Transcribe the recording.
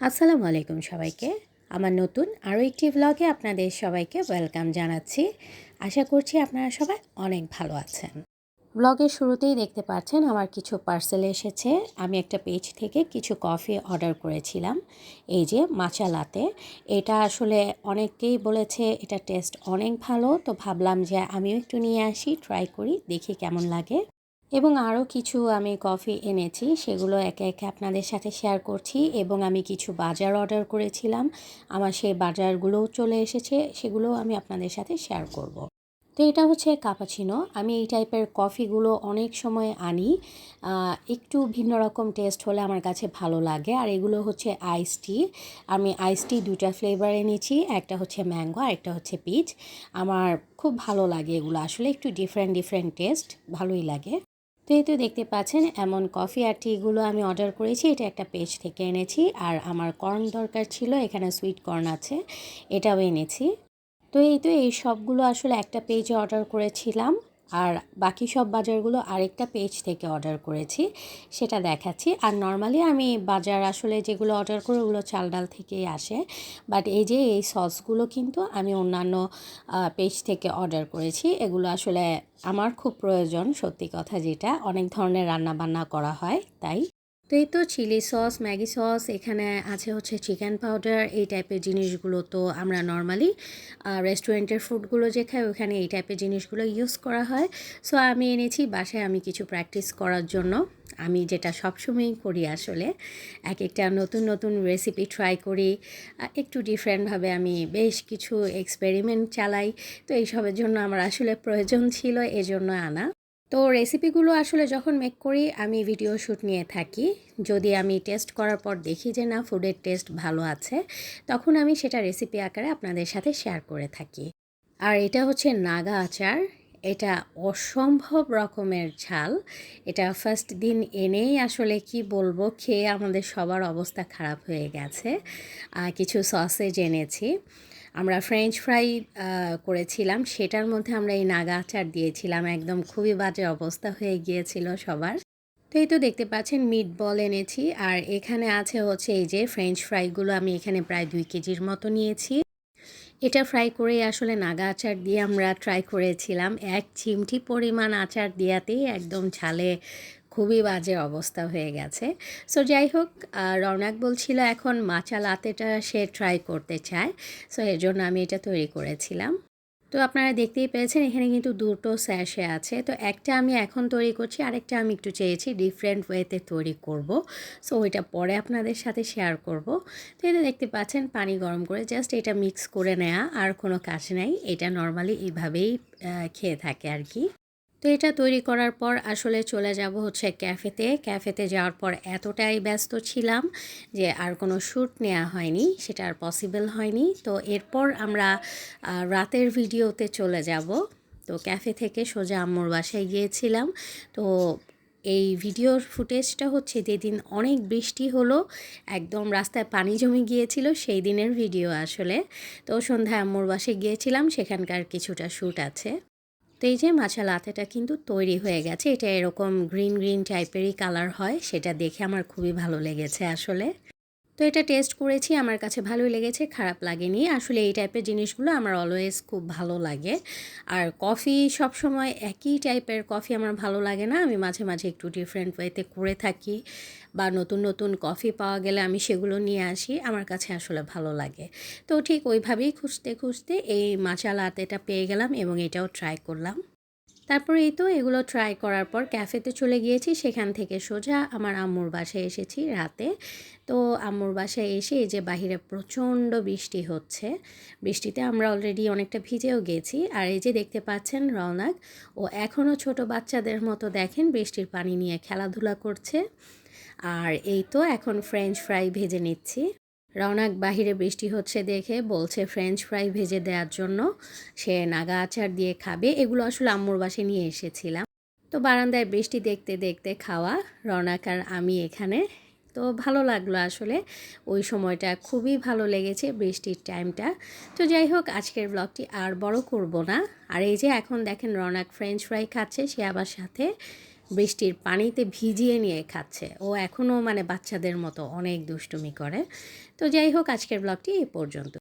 আসসালামু আলাইকুম সবাইকে। আমার নতুন আরও একটি ব্লগে আপনাদের সবাইকে ওয়েলকাম জানাচ্ছি। আশা করছি আপনারা সবাই অনেক ভালো আছেন। ব্লগের শুরুতেই দেখতে পাচ্ছেন আমার কিছু পার্সেল এসেছে। আমি একটা পেজ থেকে কিছু কফি অর্ডার করেছিলাম। এই যে মাচা লাতে এটা আসলে অনেকেই বলেছে এটা টেস্ট অনেক ভালো। তো ভাবলাম যে আমিও একটু নিয়ে আসি ট্রাই করি, দেখি কেমন লাগে। এবং আরও কিছু আমি কফি এনেছি, সেগুলো একে একে আপনাদের সাথে শেয়ার করছি এবং আমি কিছু বাজার অর্ডার করেছিলাম। আমার সেই বাজারগুলোও চলে এসেছে, সেগুলোও আমি আপনাদের সাথে শেয়ার করব। তো এটা হচ্ছে কাপাচিনো আমি এই টাইপের কফিগুলো অনেক সময় আনি। একটু ভিন্ন রকম টেস্ট হলে আমার কাছে ভালো লাগে। আর এগুলো হচ্ছে আইস টি আমি আইস টি দুইটা ফ্লেভার এনেছি, একটা হচ্ছে ম্যাঙ্গো আর একটা হচ্ছে পিচ আমার খুব ভালো লাগে এগুলো। আসলে একটু ডিফারেন্ট ডিফারেন্ট টেস্ট ভালোই লাগে। তো এই তো দেখতে পাচ্ছেন এমন কফি আর টিগুলো আমি অর্ডার করেছি, এটা একটা পেজ থেকে এনেছি আর আমার কর্ন দরকার ছিল, এখানে সুইট কর্ন আছে, এটাও এনেছি। তো এই তো এই সবগুলো আসলে একটা পেজে অর্ডার করেছিলাম। আর বাকি সব বাজারগুলো আরেকটা পেজ থেকে অর্ডার করেছি, সেটা দেখাচ্ছি। আর নর্মালি আমি বাজার আসলে যেগুলো অর্ডার করি ওগুলো চাল ডাল থেকেই আসে। বাট এই যে এই সসগুলো কিন্তু আমি অন্যান্য পেজ থেকে অর্ডার করেছি। এগুলো আসলে আমার খুব প্রয়োজন, সত্যি কথা যেটা। অনেক ধরনের রান্না বান্না করা হয়, তাই তো এই তো চিলি সস, ম্যাগি সস, এখানে আছে হচ্ছে চিকেন পাউডার, এই টাইপের জিনিসগুলো তো আমরা নর্মালি রেস্টুরেন্টের ফুডগুলো যে খাই, ওখানে এই টাইপের জিনিসগুলো ইউজ করা হয়। সো আমি এনেছি, বাসায় আমি কিছু প্র্যাকটিস করার জন্য। আমি যেটা সবসময়ই করি আসলে, এক একটা নতুন নতুন রেসিপি ট্রাই করি একটু ডিফারেন্টভাবে আমি বেশ কিছু এক্সপেরিমেন্ট চালাই। তো এইসবের জন্য আমার আসলে প্রয়োজন ছিল, এজন্য আনা। তো রেসিপিগুলো আসলে যখন মেক করি, আমি ভিডিও শ্যুট নিয়ে থাকি। যদি আমি টেস্ট করার পর দেখি যে না ফুডের টেস্ট ভালো আছে, তখন আমি সেটা রেসিপি আকারে আপনাদের সাথে শেয়ার করে থাকি। আর এটা হচ্ছে নাগা আচার। এটা অসম্ভব রকমের ঝাল। এটা ফার্স্ট দিন এনেই আসলে কি বলব, খেয়ে আমাদের সবার অবস্থা খারাপ হয়ে গেছে। কিছু সসেজ এনেছি। আমরা ফ্রেঞ্চ ফ্রাই করেছিলাম। সেটার মধ্যে আমরা এই নাগা আচার দিয়েছিলাম। একদম খুবই বাজে অবস্থা হয়ে গিয়েছিল সবার। তো এই তো দেখতে পাচ্ছেন মিট বল এনেছি। আর এখানে আছে হচ্ছে এই যে ফ্রেঞ্চ ফ্রাইগুলো আমি এখানে প্রায় দুই কেজির মতো নিয়েছি। এটা ফ্রাই করে আসলে নাগা আচার দিয়ে আমরা ট্রাই করেছিলাম। এক চিমটি পরিমাণ আচার দেওয়াতেই একদম ঝালে খুবই বাজে অবস্থা হয়ে গেছে। সো যাই হোক রওনাক বলছিল এখন মাচা লাতেটা সে ট্রাই করতে চায়। সো এর জন্য আমি এটা তৈরি করেছিলাম। তো আপনারা দেখতেই পেয়েছেন, এখানে কিন্তু দুটো স্যাশে আছে। তো একটা আমি এখন তৈরি করছি, আরেকটা আমি একটু চেয়েছি ডিফারেন্ট ওয়েতে তৈরি করব। সো ওইটা পরে আপনাদের সাথে শেয়ার করব। তো এটা দেখতে পাচ্ছেন, পানি গরম করে জাস্ট এটা মিক্স করে নেওয়া আর কোনো কাজ নাই। এটা নর্মালি এইভাবেই খেয়ে থাকে আর কি। তো এটা তৈরি করার পর আসলে চলে যাব হচ্ছে ক্যাফেতে। ক্যাফেতে যাওয়ার পর এতটাই ব্যস্ত ছিলাম যে আর কোনো শ্যুট নেওয়া হয়নি, সেটা আর পসিবল হয়নি। তো এরপর আমরা রাতের ভিডিওতে চলে যাব। তো ক্যাফে থেকে সোজা আম্মুর বাসায় গিয়েছিলাম। তো এই ভিডিওর ফুটেজটা হচ্ছে যেদিন অনেক বৃষ্টি হলো, একদম রাস্তায় পানি জমে গিয়েছিল, সেই দিনের ভিডিও আসলে। তো সন্ধ্যায় আম্মুর বাসায় গিয়েছিলাম, সেখানকার কিছুটা শ্যুট আছে। তো এই যে মাছা লাতেটা কিন্তু তৈরি হয়ে গেছে, এটা এরকম গ্রিন গ্রিন টাইপেরই কালার হয়, সেটা দেখে আমার খুবই ভালো লেগেছে আসলে। তো এটা টেস্ট করেছি, আমার কাছে ভালোই লেগেছে, খারাপ লাগেনি। আসলে এই টাইপের জিনিসগুলো আমার অলওয়েজ খুব ভালো লাগে। আর কফি সবসময় একই টাইপের কফি আমার ভালো লাগে না, আমি মাঝে মাঝে একটু ডিফারেন্ট ওয়েতে করে থাকি বা নতুন নতুন কফি পাওয়া গেলে আমি সেগুলো নিয়ে আসি, আমার কাছে আসলে ভালো লাগে। তো ঠিক ওইভাবেই খুঁজতে খুঁজতে এই মাচা লাতেটা পেয়ে গেলাম এবং এটাও ট্রাই করলাম। তারপর এই তো এগুলো ট্রাই করার পর ক্যাফেতে চলে গিয়েছি, সেখান থেকে সোজা আমার আম্মুর বাসায় এসেছি রাতে। তো আম্মুর বাসায় এসে এই যে বাহিরে প্রচণ্ড বৃষ্টি হচ্ছে, বৃষ্টিতে আমরা অলরেডি অনেকটা ভিজেও গেছি। আর এই যে দেখতে পাচ্ছেন রওনাক, ও এখনও ছোট বাচ্চাদের মতো দেখেন বৃষ্টির পানি নিয়ে খেলাধুলা করছে। আর এই তো এখন ফ্রেঞ্চ ফ্রাই ভেজে নিচ্ছি। রওনাক বাহিরে বৃষ্টি হচ্ছে দেখে বলছে ফ্রেঞ্চ ফ্রাই ভেজে দেওয়ার জন্য। সে নাগা আচার দিয়ে খাবে। এগুলো আসলে আম্মুর বাসে নিয়ে এসেছিলাম। তো বারান্দায় বৃষ্টি দেখতে দেখতে খাওয়া, রওনাক আর আমি এখানে। তো ভালো লাগল আসলে। ওই সময়টা খুবই ভালো লেগেছে বৃষ্টির টাইমটা। তো যাই হোক, আজকের ব্লগটি আর বড় করব না। আর এই যে এখন দেখেন রনাক ফ্রেঞ্চ ফ্রাই খাচ্ছে সে আবার সাথে। বৃষ্টির পানিতে ভিজিয়ে নিয়ে খাচ্ছে। ও এখনও মানে বাচ্চাদের মতো অনেক দুষ্টুমি করে। তো যাই হোক, আজকের ব্লগটি এই পর্যন্ত।